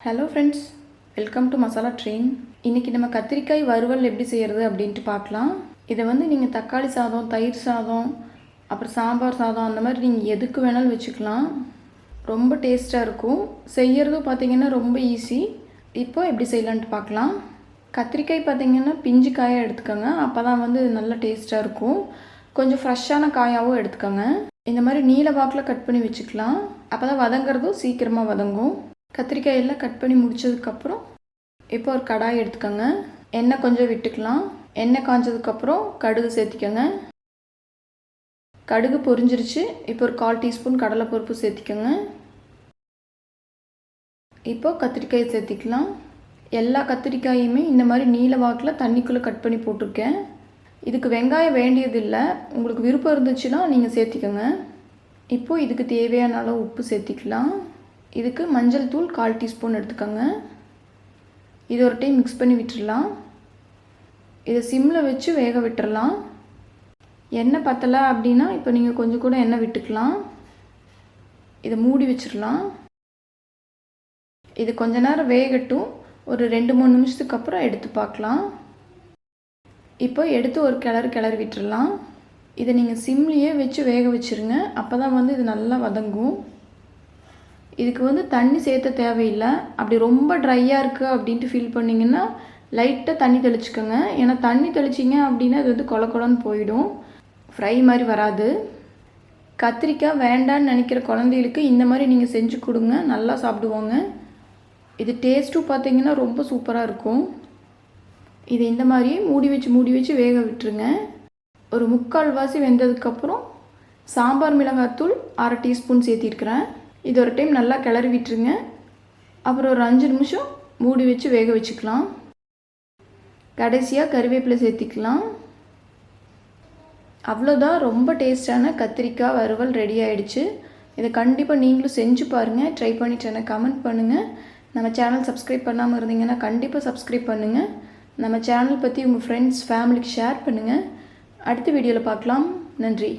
Hello friends welcome to masala train இன்றைக்கி நம்ம கத்திரிக்காய் வறுவல் எப்படி செய்கிறது அப்படின்ட்டு பார்க்கலாம். இதை வந்து நீங்கள் தக்காளி சாதம் தயிர் சாதம் அப்புறம் சாம்பார் சாதம் அந்த மாதிரி நீங்கள் எதுக்கு வேணாலும் வச்சுக்கலாம். ரொம்ப டேஸ்ட்டாக இருக்கும். செய்கிறதும் பார்த்தீங்கன்னா ரொம்ப ஈஸி இப்போ எப்படி செய்யலான்ட்டு பார்க்கலாம். கத்திரிக்காய் பார்த்தீங்கன்னா பிஞ்சு காயாக எடுத்துக்கோங்க. அப்போ தான் வந்து நல்ல டேஸ்ட்டாக இருக்கும். கொஞ்சம் ஃப்ரெஷ்ஷான காயாகவும் எடுத்துக்கோங்க. இந்த மாதிரி நீல வாக்கில் கட் பண்ணி வச்சுக்கலாம். அப்போ தான் வதங்குறதும் சீக்கிரமாக வதங்கும். கத்திரிக்காய் எல்லாம் கட் பண்ணி முடிச்சதுக்கப்புறம் இப்போ ஒரு கடாய் எடுத்துக்கோங்க. எண்ணெய் கொஞ்சம் விட்டுக்கலாம். எண்ணெய் காஞ்சதுக்கப்புறம் கடுகு சேர்த்திக்கோங்க. கடுகு பொரிஞ்சிருச்சு. இப்போ ஒரு கால் டீஸ்பூன் கடலைப்பருப்பு சேர்த்திக்கோங்க. இப்போ கத்திரிக்காய் சேர்த்திக்கலாம். எல்லா கத்திரிக்காயுமே இந்த மாதிரி நீல வாக்கில் தண்ணிக்குள்ளே கட் பண்ணி போட்டிருக்கேன். இதுக்கு வெங்காயம் வேண்டியதில்லை. உங்களுக்கு விருப்பம் இருந்துச்சுன்னா நீங்கள் சேர்த்திக்கோங்க. இப்போது இதுக்கு தேவையான அளவு உப்பு சேர்த்திக்கலாம். இதுக்கு மஞ்சள் தூள் கால் டீஸ்பூன் எடுத்துக்கோங்க. இது ஒரு டைம் மிக்ஸ் பண்ணி விட்டுடலாம் இதை சிம்மில் வச்சு வேக விட்டுடலாம் எண்ணெய் பத்தலை அப்படின்னா இப்போ நீங்கள் கொஞ்சம் கூட எண்ணெய் விட்டுக்கலாம். இதை மூடி வச்சிடலாம். இது கொஞ்ச நேரம் வேகட்டும். ஒரு ரெண்டு மூணு நிமிஷத்துக்கு அப்புறம் எடுத்து பார்க்கலாம். இப்போ எடுத்து ஒரு கிளறு கிளறி விட்டுடலாம் இதை நீங்கள் சிம்லேயே வச்சு வேக வச்சுருங்க. அப்போ தான் வந்து இது நல்லா வதங்கும். இதுக்கு வந்து தண்ணி சேர்த்த தேவையில்லை. அப்படி ரொம்ப ட்ரையாக இருக்குது அப்படின்ட்டு ஃபீல் பண்ணிங்கன்னா லைட்டாக தண்ணி தெளிச்சுக்கோங்க. ஏன்னா தண்ணி தெளிச்சிங்க அப்படின்னா அது வந்து கொல கொலன்னு போயிடும். ஃப்ரை மாதிரி வராது. கத்திரிக்காய் வேண்டான்னு நினைக்கிற குழந்தைகளுக்கு இந்த மாதிரி நீங்கள் செஞ்சு கொடுங்க. நல்லா சாப்பிடுவாங்க. இது டேஸ்ட்டும் பார்த்தீங்கன்னா ரொம்ப சூப்பராக இருக்கும். இது இந்த மாதிரியே மூடி வச்சு மூடி வச்சு வேக விட்டுருங்க. ஒரு முக்கால் வாசி வெந்ததுக்கப்புறம் சாம்பார் மிளகாத்தூள் அரை டீஸ்பூன் சேர்த்திருக்கிறேன். இது ஒரு டைம் நல்லா கிளறி விட்டுருங்க. அப்புறம் ஒரு அஞ்சு நிமிஷம் மூடி வச்சு வேக வச்சுக்கலாம். கடைசியாக கருவேப்பிலை சேர்த்திக்கலாம். அவ்வளோதான் ரொம்ப டேஸ்டான கத்திரிக்காய் வறுவல் ரெடி ஆகிடுச்சு இதை கண்டிப்பாக நீங்களும் செஞ்சு பாருங்கள் ட்ரை பண்ணிட்டு எனக்கு கமெண்ட் பண்ணுங்கள் நம்ம சேனல் சப்ஸ்கிரைப் பண்ணாமல் இருந்தீங்கன்னா கண்டிப்பாக சப்ஸ்கிரைப் பண்ணுங்கள் நம்ம சேனல் பற்றி உங்கள் ஃப்ரெண்ட்ஸ் ஃபேமிலிக்கு ஷேர் பண்ணுங்கள் அடுத்த வீடியோவில் பார்க்கலாம். நன்றி.